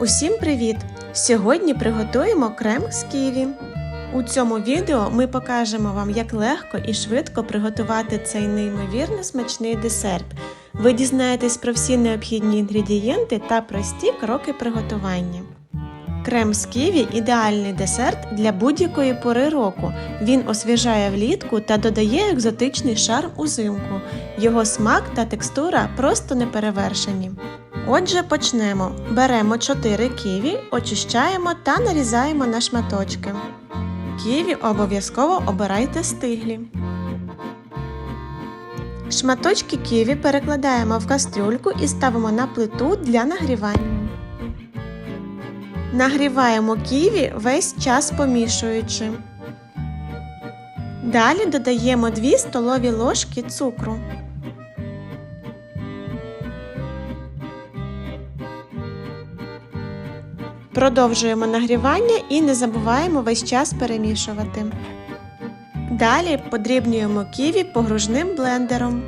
Усім привіт! Сьогодні приготуємо крем з ківі. У цьому відео ми покажемо вам, як легко і швидко приготувати цей неймовірно смачний десерт. Ви дізнаєтесь про всі необхідні інгредієнти та прості кроки приготування. Крем з ківі ідеальний десерт для будь-якої пори року. Він освіжає влітку та додає екзотичний шарм узимку. Його смак та текстура просто неперевершені. Отже, почнемо. Беремо 4 ківі, очищаємо та нарізаємо на шматочки. Ківі обов'язково обирайте стиглі. Шматочки ківі перекладаємо в кастрюльку і ставимо на плиту для нагрівання. Нагріваємо ківі весь час помішуючи. Далі додаємо 2 столові ложки цукру. Продовжуємо нагрівання і не забуваємо весь час перемішувати. Далі подрібнюємо ківі погружним блендером.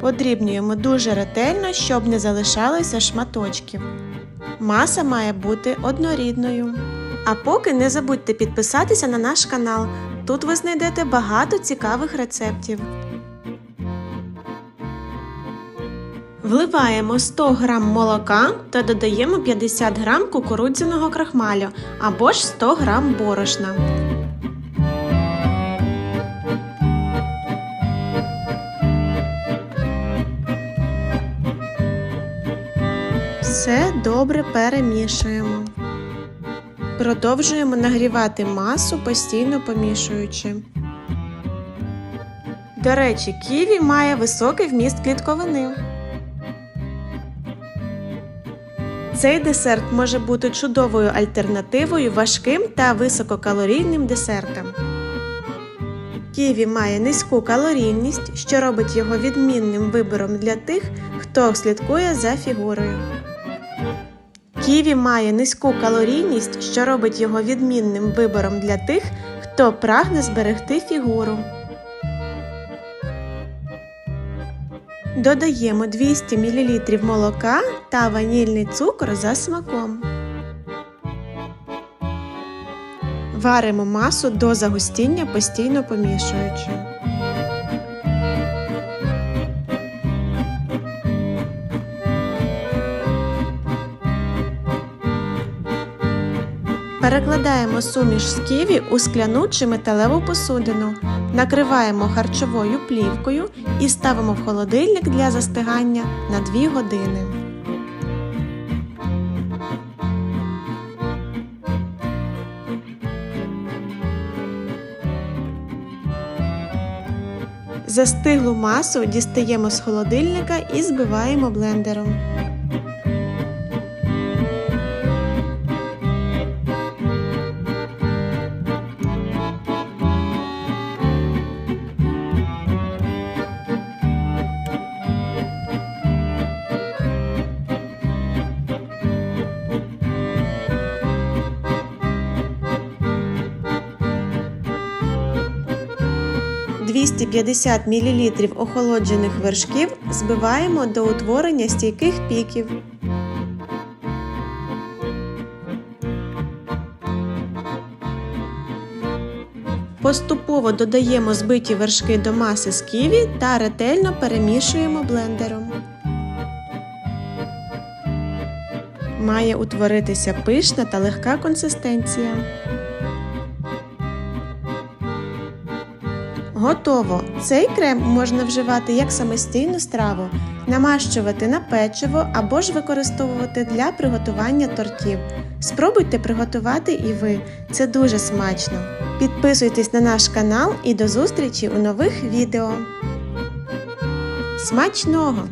Подрібнюємо дуже ретельно, щоб не залишалося шматочків. Маса має бути однорідною. А поки не забудьте підписатися на наш канал. Тут ви знайдете багато цікавих рецептів. Вливаємо 100 г молока та додаємо 50 г кукурудзяного крахмалю або ж 100 г борошна. Все добре перемішуємо. Продовжуємо нагрівати масу, постійно помішуючи. До речі, ківі має високий вміст клітковини. Цей десерт може бути чудовою альтернативою важким та висококалорійним десертам. Ківі має низьку калорійність, що робить його відмінним вибором для тих, хто слідкує за фігурою. Ківі має низьку калорійність, що робить його відмінним вибором для тих, хто прагне зберегти фігуру. Додаємо 200 мл молока та ванільний цукор за смаком. Варимо масу до загустіння, постійно помішуючи. Перекладаємо суміш з ківі у скляну чи металеву посудину, накриваємо харчовою плівкою і ставимо в холодильник для застигання на 2 години. Застиглу масу дістаємо з холодильника і збиваємо блендером. – 250 мл охолоджених вершків збиваємо до утворення стійких піків. Поступово додаємо збиті вершки до маси з ківі та ретельно перемішуємо блендером. Має утворитися пишна та легка консистенція. Готово! Цей крем можна вживати як самостійну страву, намащувати на печиво або ж використовувати для приготування тортів. Спробуйте приготувати і ви, це дуже смачно. Підписуйтесь на наш канал і до зустрічі у нових відео. Смачного!